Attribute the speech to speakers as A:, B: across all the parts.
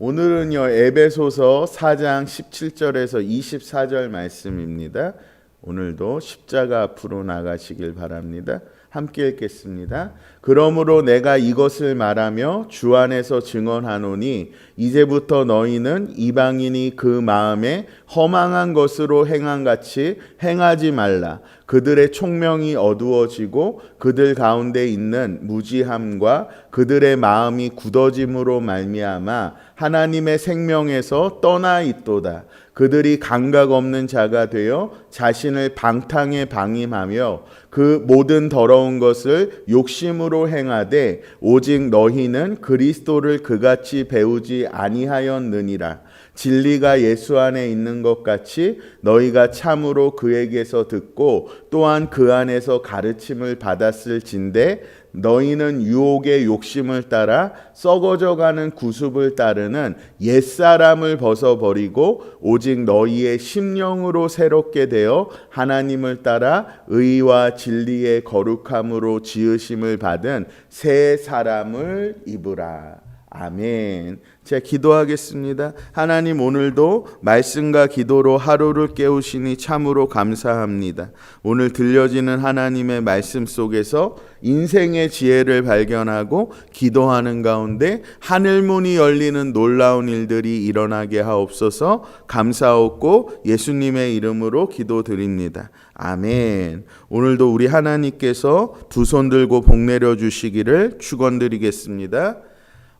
A: 오늘은요 에베소서 4장 17절에서 24절 말씀입니다. 오늘도 십자가 앞으로 나가시길 바랍니다. 함께 읽겠습니다. 그러므로 내가 이것을 말하며 주 안에서 증언하노니 이제부터 너희는 이방인이 그 마음에 허망한 것으로 행한 같이 행하지 말라. 그들의 총명이 어두워지고 그들 가운데 있는 무지함과 그들의 마음이 굳어짐으로 말미암아 하나님의 생명에서 떠나 있도다. 그들이 감각 없는 자가 되어 자신을 방탕에 방임하며 그 모든 더러운 것을 욕심으로 행하되 오직 너희는 그리스도를 그같이 배우지 아니하였느니라. 진리가 예수 안에 있는 것 같이 너희가 참으로 그에게서 듣고 또한 그 안에서 가르침을 받았을진데 너희는 유혹의 욕심을 따라 썩어져 가는 구습을 따르는 옛사람을 벗어버리고 오직 너희의 심령으로 새롭게 되어 하나님을 따라 의와 진리의 거룩함으로 지으심을 받은 새 사람을 입으라. 아멘. 제가 기도하겠습니다. 하나님 오늘도 말씀과 기도로 하루를 깨우시니 참으로 감사합니다. 오늘 들려지는 하나님의 말씀 속에서 인생의 지혜를 발견하고 기도하는 가운데 하늘문이 열리는 놀라운 일들이 일어나게 하옵소서 감사하고 예수님의 이름으로 기도드립니다. 아멘. 오늘도 우리 하나님께서 두 손 들고 복 내려 주시기를 축원드리겠습니다.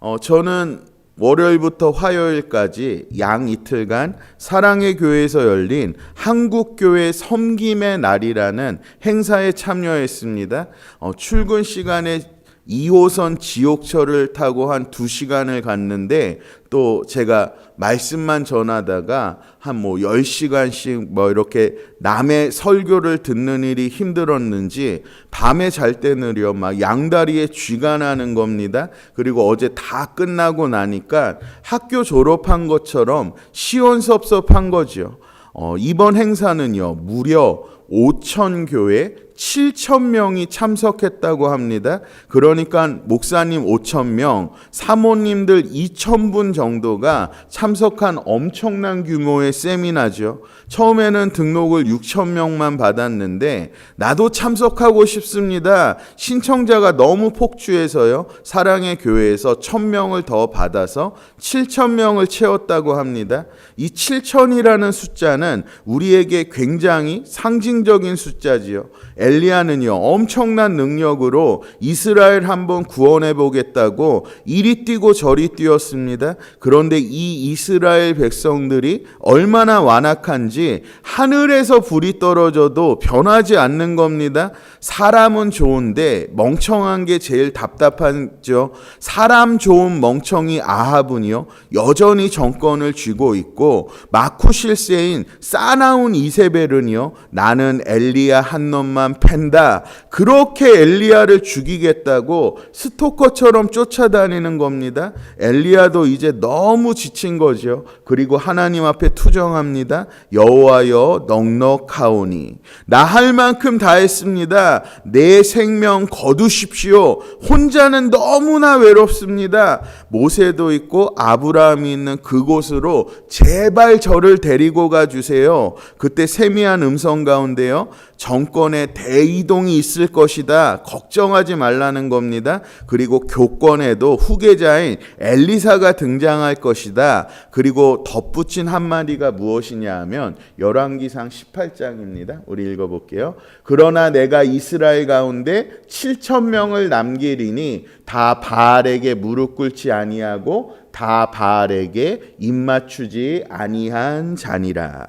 A: 어, 저는 월요일부터 화요일까지 양 이틀간 사랑의 교회에서 열린 한국교회 섬김의 날이라는 행사에 참여했습니다. 어, 출근 시간에 2호선 지옥철을 타고 한 2시간을 갔는데 또 제가 말씀만 전하다가 한 뭐 10시간씩 뭐 이렇게 남의 설교를 듣는 일이 힘들었는지 밤에 잘 때는요 막 양다리에 쥐가 나는 겁니다. 그리고 어제 다 끝나고 나니까 학교 졸업한 것처럼 시원섭섭한 거죠. 어, 이번 행사는요 무려 5천 교회 7천 명이 참석했다고 합니다. 그러니까 목사님 5천 명, 사모님들 2천 분 정도가 참석한 엄청난 규모의 세미나죠. 처음에는 등록을 6천 명만 받았는데 나도 참석하고 싶습니다. 신청자가 너무 폭주해서요. 사랑의 교회에서 1,000명을 더 받아서 7천 명을 채웠다고 합니다. 이 7천이라는 숫자는 우리에게 굉장히 상징적인 숫자지요. 엘리야는요 엄청난 능력으로 이스라엘 한번 구원해 보겠다고 이리 뛰고 저리 뛰었습니다. 그런데 이 이스라엘 백성들이 얼마나 완악한지 하늘에서 불이 떨어져도 변하지 않는 겁니다. 사람은 좋은데 멍청한 게 제일 답답하죠. 사람 좋은 멍청이 아합은요 여전히 정권을 쥐고 있고 마쿠실세인 싸나운 이세벨은요 나는 엘리야 한 놈만 팬다. 그렇게 엘리야를 죽이겠다고 스토커처럼 쫓아다니는 겁니다. 엘리야도 이제 너무 지친 거죠. 그리고 하나님 앞에 투정합니다. 여호와여 넉넉하오니 나 할 만큼 다 했습니다. 내 생명 거두십시오. 혼자는 너무나 외롭습니다. 모세도 있고 아브라함이 있는 그곳으로 제발 저를 데리고 가 주세요. 그때 세미한 음성 가운데요. 정권의 대이동이 있을 것이다. 걱정하지 말라는 겁니다. 그리고 교권에도 후계자인 엘리사가 등장할 것이다. 그리고 덧붙인 한마디가 무엇이냐 하면 열왕기상 18장입니다. 우리 읽어 볼게요. 그러나 내가 이스라엘 가운데 7천 명을 남기리니 다 바알에게 무릎 꿇지 아니하고 다 바알에게 입맞추지 아니한 자니라.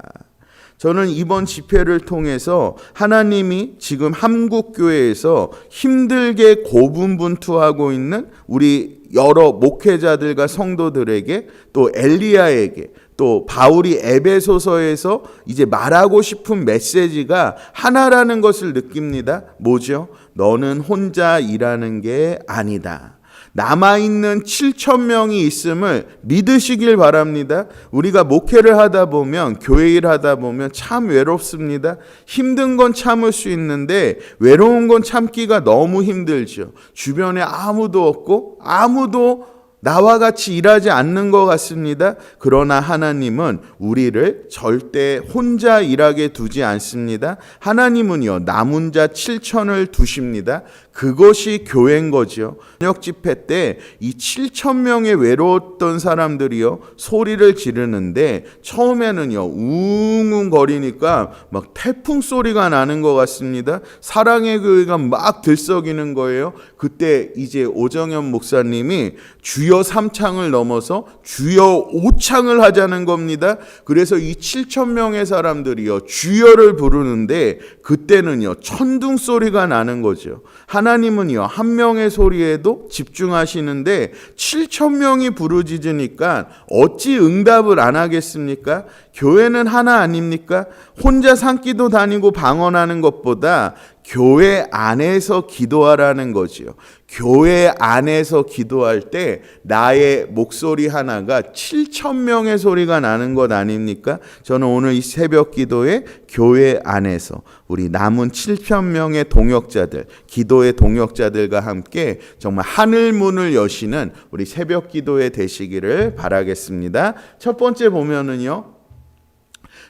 A: 저는 이번 집회를 통해서 하나님이 지금 한국 교회에서 힘들게 고분분투하고 있는 우리 여러 목회자들과 성도들에게 또 엘리야에게 또 바울이 에베소서에서 이제 말하고 싶은 메시지가 하나라는 것을 느낍니다. 뭐죠? 너는 혼자 일하는 게 아니다. 남아있는 7천 명이 있음을 믿으시길 바랍니다. 우리가 목회를 하다 보면, 교회 일 하다 보면 참 외롭습니다. 힘든 건 참을 수 있는데, 외로운 건 참기가 너무 힘들죠. 주변에 아무도 없고, 아무도 나와 같이 일하지 않는 것 같습니다. 그러나 하나님은 우리를 절대 혼자 일하게 두지 않습니다. 하나님은요, 남은 자 7천을 두십니다. 그것이 교회인 거지요. 저녁 집회 때 이 7천 명의 외로웠던 사람들이요, 소리를 지르는데 처음에는요, 웅웅 거리니까 막 태풍 소리가 나는 것 같습니다. 사랑의 교회가 막 들썩이는 거예요. 그때 이제 오정현 목사님이 주여 3창을 넘어서 주여 5창을 하자는 겁니다. 그래서 이 7천 명의 사람들이요 주여를 부르는데 그때는요 천둥 소리가 나는 거죠. 하나님은요 한 명의 소리에도 집중하시는데 7천 명이 부르짖으니까 어찌 응답을 안 하겠습니까? 교회는 하나 아닙니까? 혼자 산기도 다니고 방언하는 것보다 교회 안에서 기도하라는 거지요. 교회 안에서 기도할 때 나의 목소리 하나가 7천 명의 소리가 나는 것 아닙니까? 저는 오늘 이 새벽 기도에 교회 안에서 우리 남은 7천 명의 동역자들, 기도의 동역자들과 함께 정말 하늘 문을 여시는 우리 새벽 기도에 되시기를 바라겠습니다. 첫 번째 보면은요.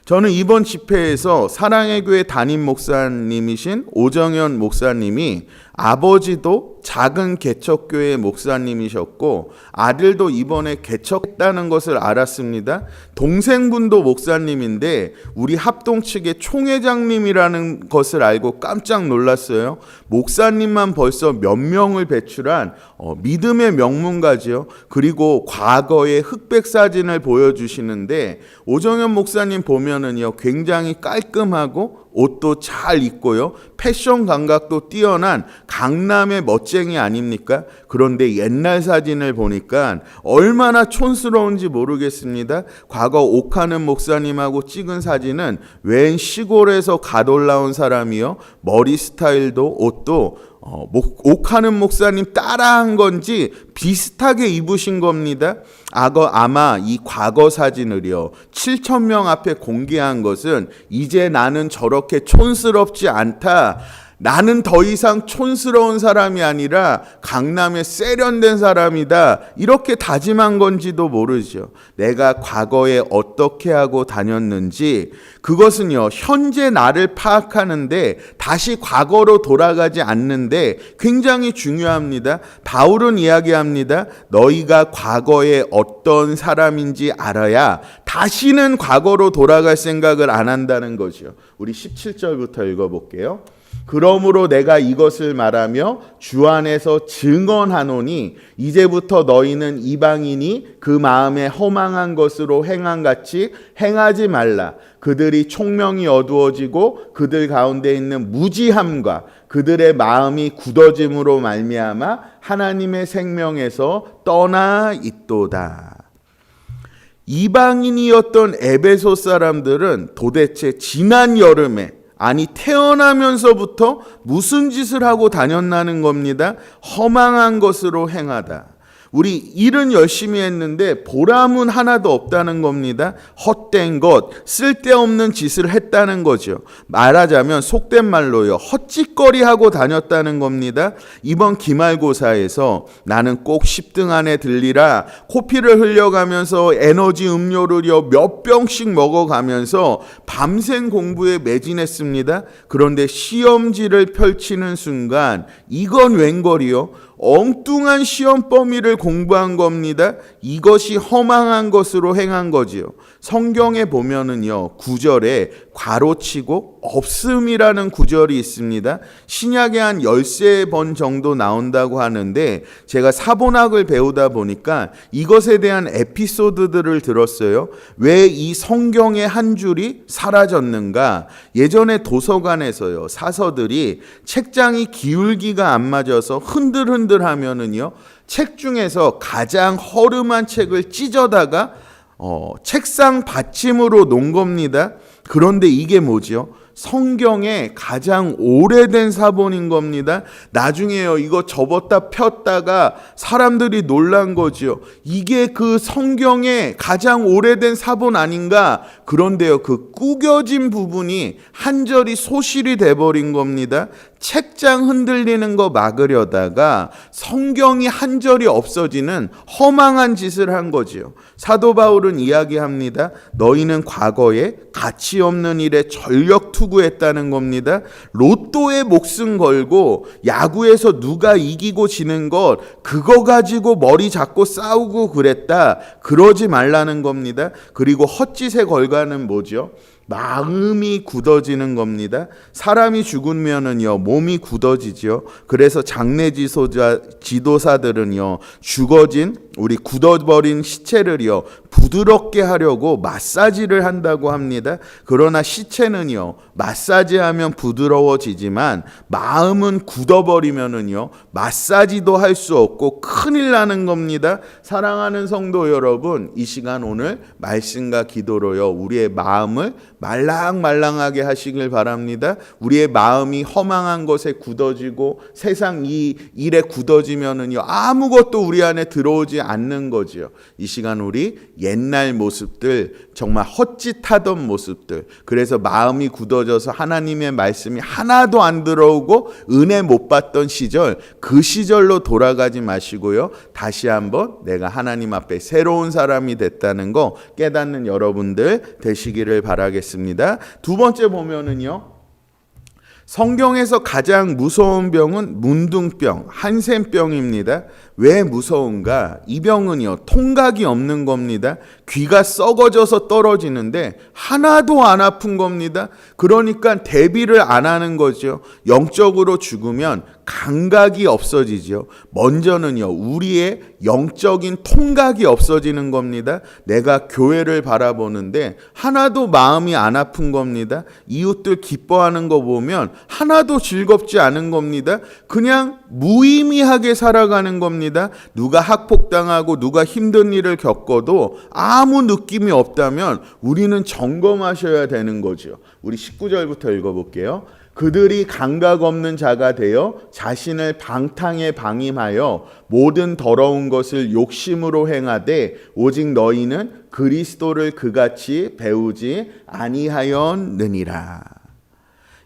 A: 저는 이번 집회에서 사랑의 교회 담임 목사님이신 오정현 목사님이 아버지도 작은 개척교회 목사님이셨고 아들도 이번에 개척했다는 것을 알았습니다. 동생분도 목사님인데 우리 합동 측의 총회장님이라는 것을 알고 깜짝 놀랐어요. 목사님만 벌써 몇 명을 배출한 어, 믿음의 명문가지요. 그리고 과거의 흑백 사진을 보여주시는데 오정현 목사님 보면은요 굉장히 깔끔하고 옷도 잘 입고요. 패션 감각도 뛰어난 강남의 멋쟁이 아닙니까? 그런데 옛날 사진을 보니까 얼마나 촌스러운지 모르겠습니다. 과거 옥하는 목사님하고 찍은 사진은 웬 시골에서 갓 올라온 사람이요. 머리 스타일도 옷도 어, 목, 옥하는 목사님 따라한 건지 비슷하게 입으신 겁니다. 악어 아마 이 과거 사진을요 7천 명 앞에 공개한 것은 이제 나는 저렇게 촌스럽지 않다. 나는 더 이상 촌스러운 사람이 아니라 강남에 세련된 사람이다. 이렇게 다짐한 건지도 모르죠. 내가 과거에 어떻게 하고 다녔는지 그것은요, 현재 나를 파악하는데 다시 과거로 돌아가지 않는데 굉장히 중요합니다. 바울은 이야기합니다. 너희가 과거에 어떤 사람인지 알아야 다시는 과거로 돌아갈 생각을 안 한다는 거죠. 우리 17절부터 읽어볼게요. 그러므로 내가 이것을 말하며 주 안에서 증언하노니 이제부터 너희는 이방인이 그 마음에 허망한 것으로 행한 같이 행하지 말라. 그들이 총명이 어두워지고 그들 가운데 있는 무지함과 그들의 마음이 굳어짐으로 말미암아 하나님의 생명에서 떠나 있도다. 이방인이었던 에베소 사람들은 도대체 지난 여름에 아니 태어나면서부터 무슨 짓을 하고 다녔나는 겁니다. 허망한 것으로 행하다. 우리 일은 열심히 했는데 보람은 하나도 없다는 겁니다. 헛된 것, 쓸데없는 짓을 했다는 거죠. 말하자면 속된 말로요. 헛짓거리 하고 다녔다는 겁니다. 이번 기말고사에서 나는 꼭 10등 안에 들리라 코피를 흘려가면서 에너지 음료를요 몇 병씩 먹어가면서 밤샘 공부에 매진했습니다. 그런데 시험지를 펼치는 순간 이건 웬걸이요? 엉뚱한 시험 범위를 공부한 겁니다. 이것이 허망한 것으로 행한 거지요. 성경에 보면은요, 구절에 괄호치고 없음이라는 구절이 있습니다. 신약에 한 13번 정도 나온다고 하는데 제가 사본학을 배우다 보니까 이것에 대한 에피소드들을 들었어요. 왜 이 성경의 한 줄이 사라졌는가? 예전에 도서관에서요, 사서들이 책장이 기울기가 안 맞아서 흔들흔들 하면은요, 책 중에서 가장 허름한 책을 찢어다가 어, 책상 받침으로 놓은 겁니다. 그런데 이게 뭐지요? 성경에 가장 오래된 사본인 겁니다. 나중에요, 이거 접었다 폈다가 사람들이 놀란 거지요. 이게 그 성경에 가장 오래된 사본 아닌가? 그런데요, 그 구겨진 부분이 한 절이 소실이 돼버린 겁니다. 책장 흔들리는 거 막으려다가 성경이 한 절이 없어지는 허망한 짓을 한 거지요. 사도 바울은 이야기합니다. 너희는 과거에 가치 없는 일에 전력 투구했다는 겁니다. 로또에 목숨 걸고 야구에서 누가 이기고 지는 것 그거 가지고 머리 잡고 싸우고 그랬다. 그러지 말라는 겁니다. 그리고 헛짓에 걸가는 뭐죠? 마음이 굳어지는 겁니다. 사람이 죽으면은요 몸이 굳어지죠. 그래서 장례 지도자 지도사들은요 죽어진 우리 굳어버린 시체를요 부드럽게 하려고 마사지를 한다고 합니다. 그러나 시체는요 마사지하면 부드러워지지만 마음은 굳어버리면은요 마사지도 할 수 없고 큰일 나는 겁니다. 사랑하는 성도 여러분, 이 시간 오늘 말씀과 기도로요 우리의 마음을 말랑말랑하게 하시길 바랍니다. 우리의 마음이 허망한 것에 굳어지고 세상 이 일에 굳어지면은요 아무것도 우리 안에 들어오지 않는 거지요. 이 시간 우리 옛날 모습들 정말 헛짓하던 모습들 그래서 마음이 굳어져서 하나님의 말씀이 하나도 안 들어오고 은혜 못 받던 시절 그 시절로 돌아가지 마시고요. 다시 한번 내가 하나님 앞에 새로운 사람이 됐다는 거 깨닫는 여러분들 되시기를 바라겠습니다. 두 번째 보면은요. 성경에서 가장 무서운 병은 문둥병, 한센병입니다. 왜 무서운가? 이 병은요, 통각이 없는 겁니다. 귀가 썩어져서 떨어지는데 하나도 안 아픈 겁니다. 그러니까 대비를 안 하는 거죠. 영적으로 죽으면 감각이 없어지죠. 먼저는요, 우리의 영적인 통각이 없어지는 겁니다. 내가 교회를 바라보는데 하나도 마음이 안 아픈 겁니다. 이웃들 기뻐하는 거 보면 하나도 즐겁지 않은 겁니다. 그냥 무의미하게 살아가는 겁니다. 누가 학폭당하고 누가 힘든 일을 겪어도 아무 느낌이 없다면 우리는 점검하셔야 되는 거죠. 우리 19절부터 읽어볼게요. 그들이 감각 없는 자가 되어 자신을 방탕에 방임하여 모든 더러운 것을 욕심으로 행하되 오직 너희는 그리스도를 그같이 배우지 아니하였느니라.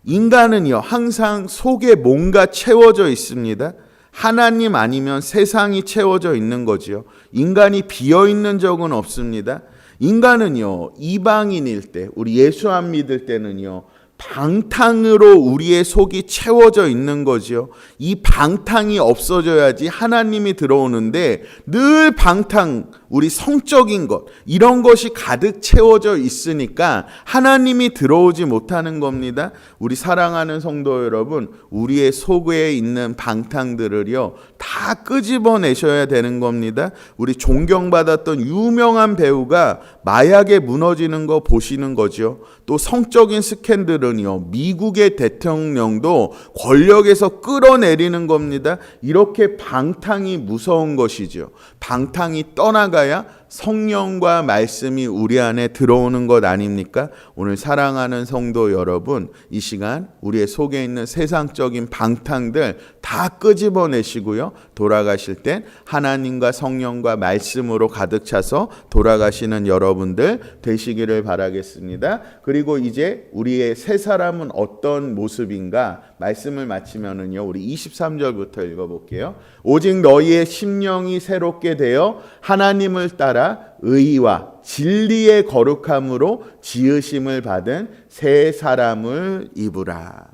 A: 인간은요 항상 속에 뭔가 채워져 있습니다. 하나님 아니면 세상이 채워져 있는 거지요. 인간이 비어 있는 적은 없습니다. 인간은요 이방인일 때 우리 예수 안 믿을 때는요 방탕으로 우리의 속이 채워져 있는 거지요. 이 방탕이 없어져야지 하나님이 들어오는데 늘 방탕, 우리 성적인 것, 이런 것이 가득 채워져 있으니까 하나님이 들어오지 못하는 겁니다. 우리 사랑하는 성도 여러분, 우리의 속에 있는 방탕들을요, 다 끄집어내셔야 되는 겁니다. 우리 존경받았던 유명한 배우가 마약에 무너지는 거 보시는 거죠. 또 성적인 스캔들은요, 미국의 대통령도 권력에서 끌어내리는 겁니다. 이렇게 방탕이 무서운 것이죠. 방탕이 떠나가야 성령과 말씀이 우리 안에 들어오는 것 아닙니까? 오늘 사랑하는 성도 여러분, 이 시간 우리의 속에 있는 세상적인 방탕들 다 끄집어내시고요. 돌아가실 땐 하나님과 성령과 말씀으로 가득 차서 돌아가시는 여러분들 되시기를 바라겠습니다. 그리고 이제 우리의 새 사람은 어떤 모습인가 말씀을 마치면은요. 우리 23절부터 읽어 볼게요. 오직 너희의 심령이 새롭게 되어 하나님을 따라 의와 진리의 거룩함으로 지으심을 받은 새 사람을 입으라.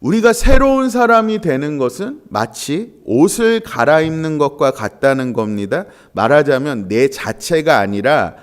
A: 우리가 새로운 사람이 되는 것은 마치 옷을 갈아입는 것과 같다는 겁니다. 말하자면 내 자체가 아니라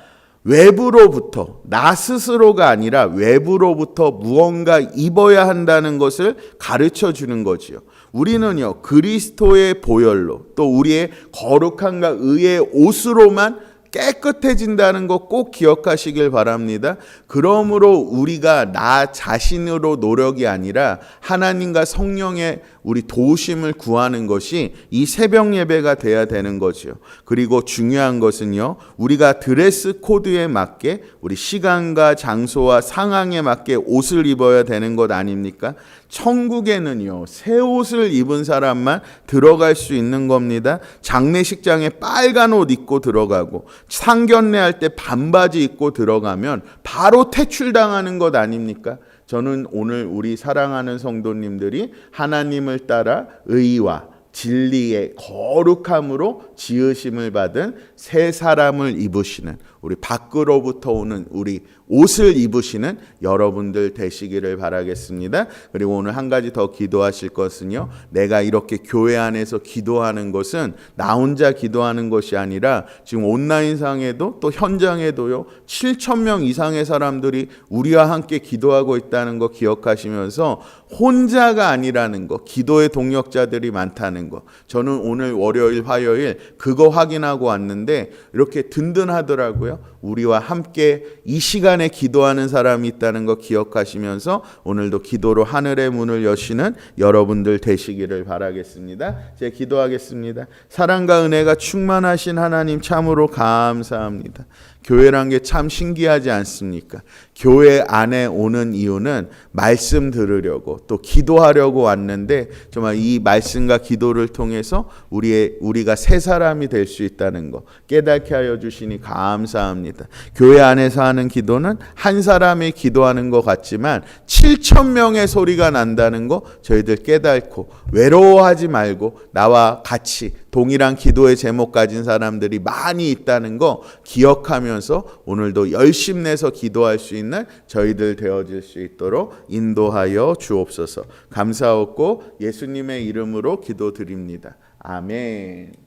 A: 외부로부터 나 스스로가 아니라 외부로부터 무언가 입어야 한다는 것을 가르쳐 주는 거지요. 우리는요 그리스도의 보혈로 또 우리의 거룩함과 의의 옷으로만 깨끗해진다는 거꼭 기억하시길 바랍니다. 그러므로 우리가 나 자신으로 노력이 아니라 하나님과 성령의 우리 도우심을 구하는 것이 이 새벽 예배가 돼야 되는 거죠. 그리고 중요한 것은요, 우리가 드레스 코드에 맞게 우리 시간과 장소와 상황에 맞게 옷을 입어야 되는 것 아닙니까? 천국에는요, 새 옷을 입은 사람만 들어갈 수 있는 겁니다. 장례식장에 빨간 옷 입고 들어가고, 상견례 할때 반바지 입고 들어가면 바로 퇴출당하는 것 아닙니까? 저는 오늘 우리 사랑하는 성도님들이 하나님을 따라 의와 진리의 거룩함으로 지으심을 받은 새 사람을 입으시는 우리 밖으로부터 오는 우리 옷을 입으시는 여러분들 되시기를 바라겠습니다. 그리고 오늘 한 가지 더 기도하실 것은요. 내가 이렇게 교회 안에서 기도하는 것은 나 혼자 기도하는 것이 아니라 지금 온라인상에도 또 현장에도요. 7천 명 이상의 사람들이 우리와 함께 기도하고 있다는 거 기억하시면서 혼자가 아니라는 거, 기도의 동력자들이 많다는 거. 저는 오늘 월요일, 화요일 그거 확인하고 왔는데 이렇게 든든하더라고요. 우리와 함께 이 시간에 기도하는 사람이 있다는 거 기억하시면서 오늘도 기도로 하늘의 문을 여시는 여러분들 되시기를 바라겠습니다. 제가 기도하겠습니다. 사랑과 은혜가 충만하신 하나님 참으로 감사합니다. 교회란 게 참 신기하지 않습니까? 교회 안에 오는 이유는 말씀 들으려고 또 기도하려고 왔는데 정말 이 말씀과 기도를 통해서 우리의 우리가 새 사람이 될 수 있다는 거 깨닫게 하여 주시니 감사합니다. 교회 안에서 하는 기도는 한 사람이 기도하는 것 같지만 7천 명의 소리가 난다는 거 저희들 깨닫고 외로워하지 말고 나와 같이 동일한 기도의 제목 가진 사람들이 많이 있다는 거 기억하면서 오늘도 열심 내서 기도할 수 있는 저희들 되어질 수 있도록 인도하여 주옵소서. 감사하고 예수님의 이름으로 기도드립니다. 아멘.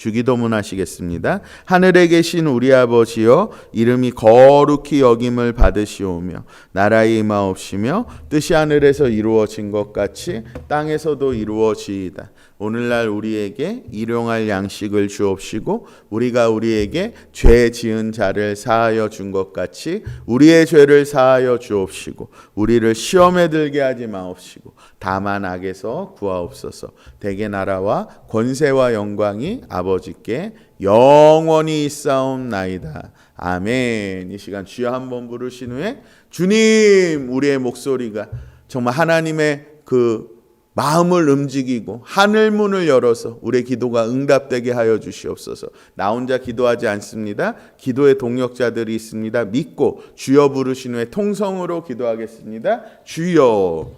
A: 주기도문 하시겠습니다. 하늘에 계신 우리 아버지여 이름이 거룩히 여김을 받으시오며 나라의 임하옵시며 뜻이 하늘에서 이루어진 것 같이 땅에서도 이루어지이다. 오늘날 우리에게 일용할 양식을 주옵시고 우리가 우리에게 죄 지은 자를 사하여 준 것 같이 우리의 죄를 사하여 주옵시고 우리를 시험에 들게 하지 마옵시고 다만 악에서 구하옵소서. 대개 나라와 권세와 영광이 아버지께 영원히 있사옵나이다. 아멘. 이 시간 주여 한번 부르신 후에 주님 우리의 목소리가 정말 하나님의 그 마음을 움직이고 하늘 문을 열어서 우리의 기도가 응답되게 하여 주시옵소서. 나 혼자 기도하지 않습니다. 기도의 동력자들이 있습니다. 믿고 주여 부르신 후에 통성으로 기도하겠습니다. 주여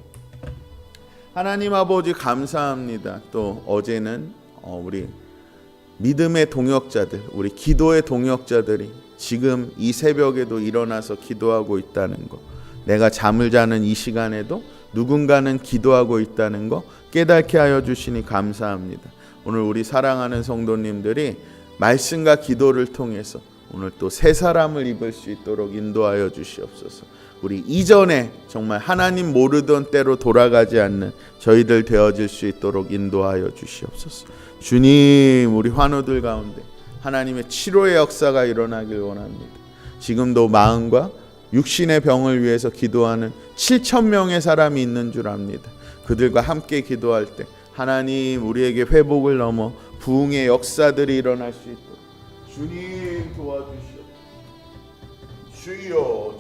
A: 하나님 아버지 감사합니다. 또 어제는 어, 우리 믿음의 동역자들, 우리 기도의 동역자들이 지금 이 새벽에도 일어나서 기도하고 있다는 거. 내가 잠을 자는 이 시간에도 누군가는 기도하고 있다는 거 깨닫게 하여 주시니 감사합니다. 오늘 우리 사랑하는 성도님들이 말씀과 기도를 통해서 오늘 또 새 사람을 입을 수 있도록 인도하여 주시옵소서. 우리 이전에 정말 하나님 모르던 때로 돌아가지 않는 저희들 되어질 수 있도록 인도하여 주시옵소서. 주님, 우리 환우들 가운데 하나님의 치료의 역사가 일어나길 원합니다. 지금도 마음과 육신의 병을 위해서 기도하는 7천 명의 사람이 있는 줄 압니다. 그들과 함께 기도할 때 하나님 우리에게 회복을 넘어 부흥의 역사들이 일어날 수 있도록 주님 도와주시옵소서. 주여